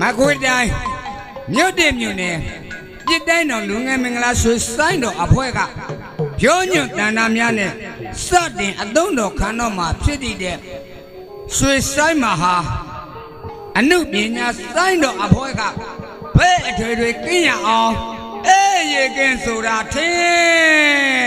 မကွေတိုင်းမြို့တည်မြို့နယ်ပြစ်တိုင်းတော်လူငယ်မင်္ဂလာဆွေဆိုင်တော်အဖွဲ့ကပြောညွန့်တန်တာများနဲ့စတင်အသုံးတော်ခန်းတော်မှာဖြစ်တည်တဲ့ဆွေဆိုင်မှာဟာအနုပညာဆိုင်တော်အဖွဲ့ကဘဲအထွေတွေကင်းရအောင်အေးရေကင်းဆိုတာထင်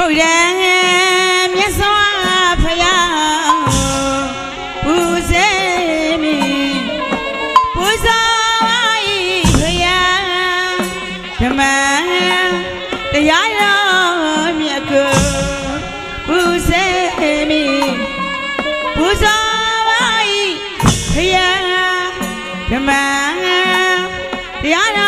ဖုတ်ရန်မြတ်စွာဘုရားဦးစေမီပူဇော်ဤဘုရားဓမ္မတရားတော်မြတ်ကိုပူဇေမီပူဇော်ဤဘုရားဓမ္မတရားတော်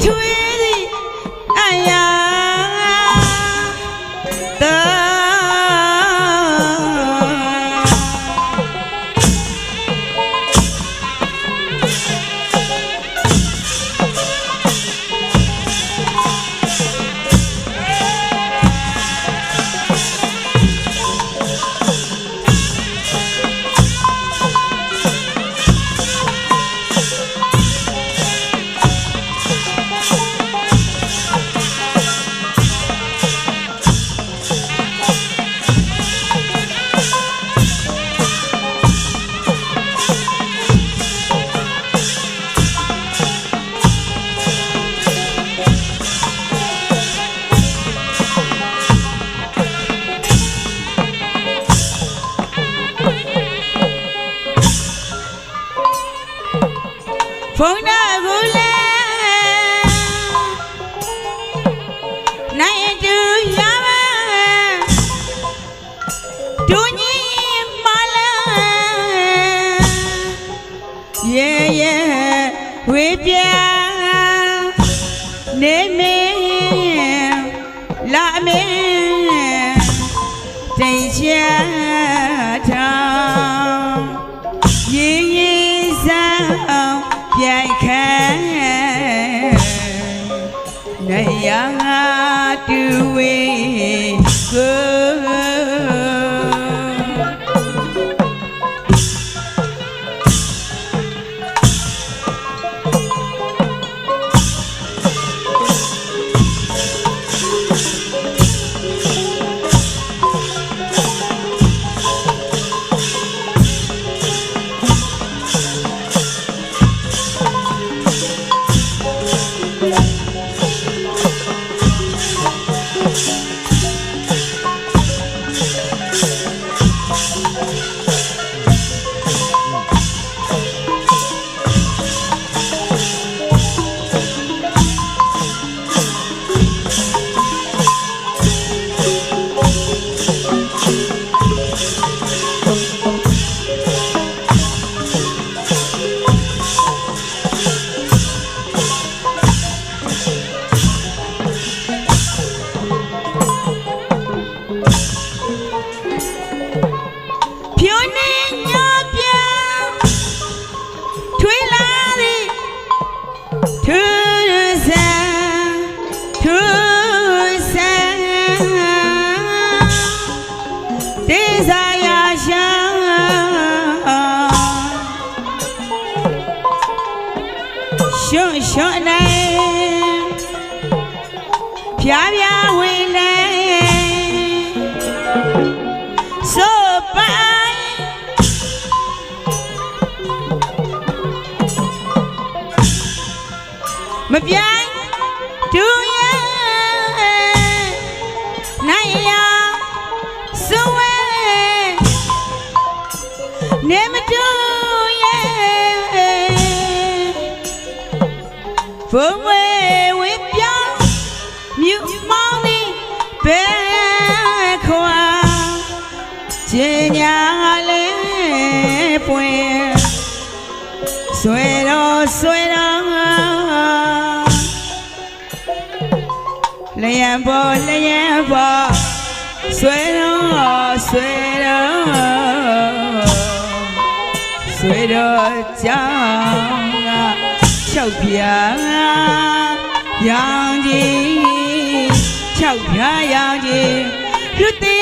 ထူထွေး ပြနေမင်းလာမင်းတိတ်ချထောင်ရင်ရင်ဆောင်ပြိုင်ခံနေရတူ ဖြိုနေညပြထွေးလာသည်ထူးဆန်းထူးဆန်းတေးစာရရှာရှွန့်ရှွန့်နိုင်ဖြားဖြားဝင်လဲ မပြိုင်တူရဲ့နိုင်ရစွဝဲနေမတူရဲ့ဘုံဝဲဝေပြောင်းမြူမောင်းသည်ဘယ်ခွာကျင်ညာလေးပွင့်ဆွဲတော့ဆွဲတော့ လျံပေါ်လျံပေါ်ဆွဲတော့ဆွဲတော့ဆွဲတော့ကြောင်းက၆ပြာရောင်ကြီး၆ပြာရောင်ကြီးလူတင်နေတာ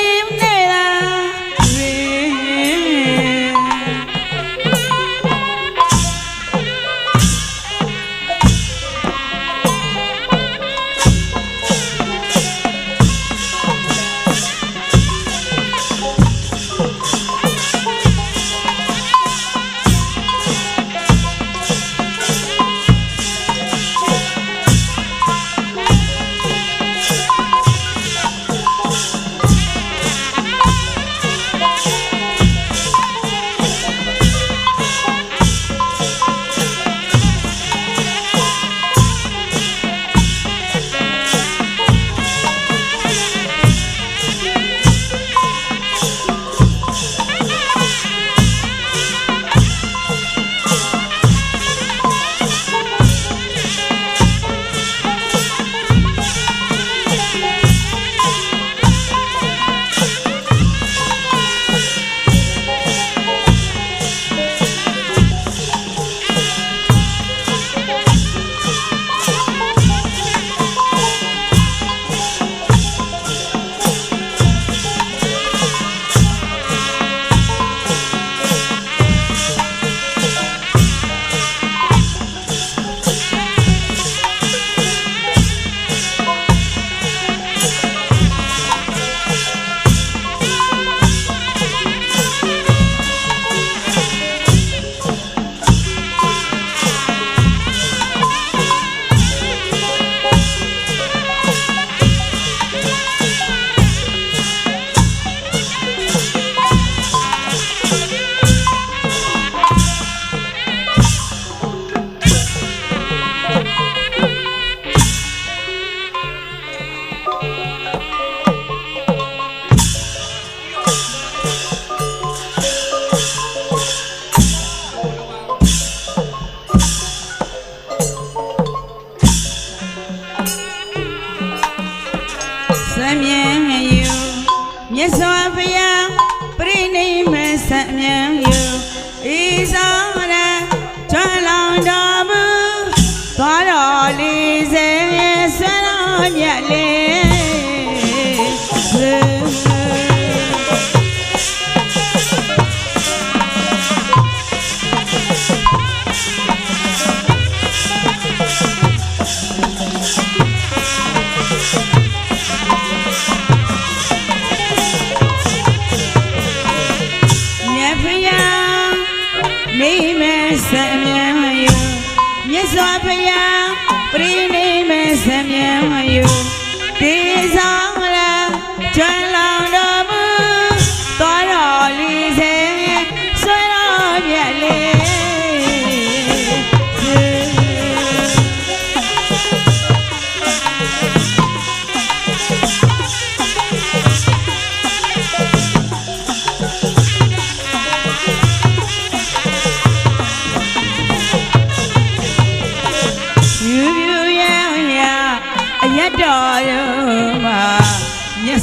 Minha só veio Jai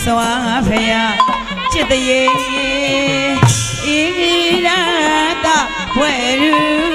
စွာဖယားจิตတရေဤရာတာဝဲရူ